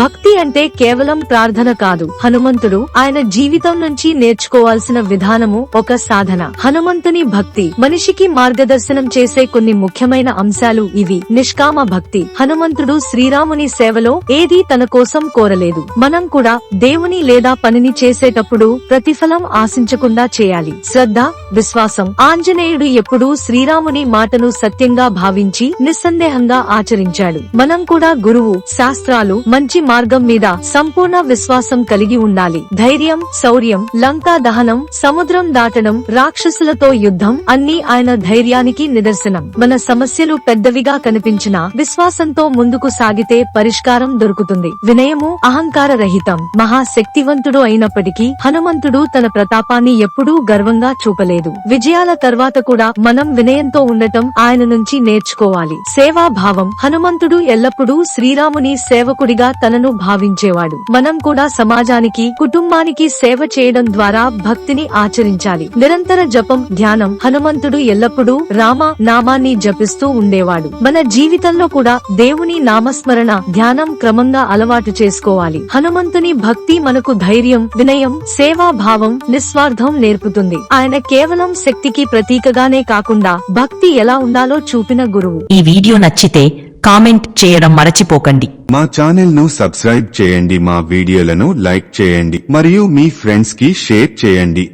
భక్తి అంటే కేవలం ప్రార్థన కాదు. హనుమంతుడు ఆయన జీవితం నుంచి నేర్చుకోవాల్సిన విధానము ఒక సాధన. హనుమంతుని భక్తి మనిషికి మార్గదర్శనం చేసే కొన్ని ముఖ్యమైన అంశాలు ఇవి. నిష్కామ భక్తి. హనుమంతుడు శ్రీరాముని సేవలో ఏదీ తన కోసం కోరలేదు. మనం కూడా దేవుని లేదా పనిని చేసేటప్పుడు ప్రతిఫలం ఆశించకుండా చేయాలి. శ్రద్ధ విశ్వాసం. ఆంజనేయుడు ఎప్పుడూ శ్రీరాముని మాటను సత్యంగా భావించి నిస్సందేహంగా ఆచరించాడు. మనం కూడా గురువు శాస్త్రాలు మంచి మార్గం మీద సంపూర్ణ విశ్వాసం కలిగి ఉండాలి. ధైర్యం శౌర్యం లంకా దహనం సముద్రం దాటడం రాక్షసులతో యుద్ధం అన్ని ఆయన ధైర్యానికి నిదర్శనం. మన సమస్యలు పెద్దవిగా కనిపించినా విశ్వాసంతో ముందుకు సాగితే పరిష్కారం దొరుకుతుంది. వినయము అహంకార రహితం. మహాశక్తివంతుడు అయినప్పటికీ హనుమంతుడు తన ప్రతాపాన్ని ఎప్పుడూ గర్వంగా చూపలేదు. విజయాల తర్వాత కూడా మనం వినయంతో ఉండటం ఆయన నుంచి నేర్చుకోవాలి. సేవాభావం. హనుమంతుడు ఎల్లప్పుడూ శ్రీరాముని సేవకుడిగా సేవలను భావించేవాడు. మనం కూడా సమాజానికి కుటుంబానికి సేవ చేయడం ద్వారా భక్తిని ఆచరించాలి. నిరంతర జపం ధ్యానం హనుమంతుడు ఎల్లప్పుడూ రామ నామాన్ని జపిస్తూ ఉండేవాడు. మన జీవితంలో కూడా దేవుని నామస్మరణ ధ్యానం క్రమంగా అలవాటు చేసుకోవాలి. హనుమంతుని భక్తి మనకు ధైర్యం వినయం సేవాభావం నిస్వార్థం నేర్పుతుంది. ఆయన కేవలం శక్తికి ప్రతీకగానే కాకుండా భక్తి ఎలా ఉండాలో చూపిన గురువు. ఈ వీడియో నచ్చితే కామెంట్ చేయడం మరచిపోకండి. మా ఛానల్ను సబ్స్క్రైబ్ చేయండి మా వీడియోలను లైక్ చేయండి మరియు మీ ఫ్రెండ్స్కి షేర్ చేయండి.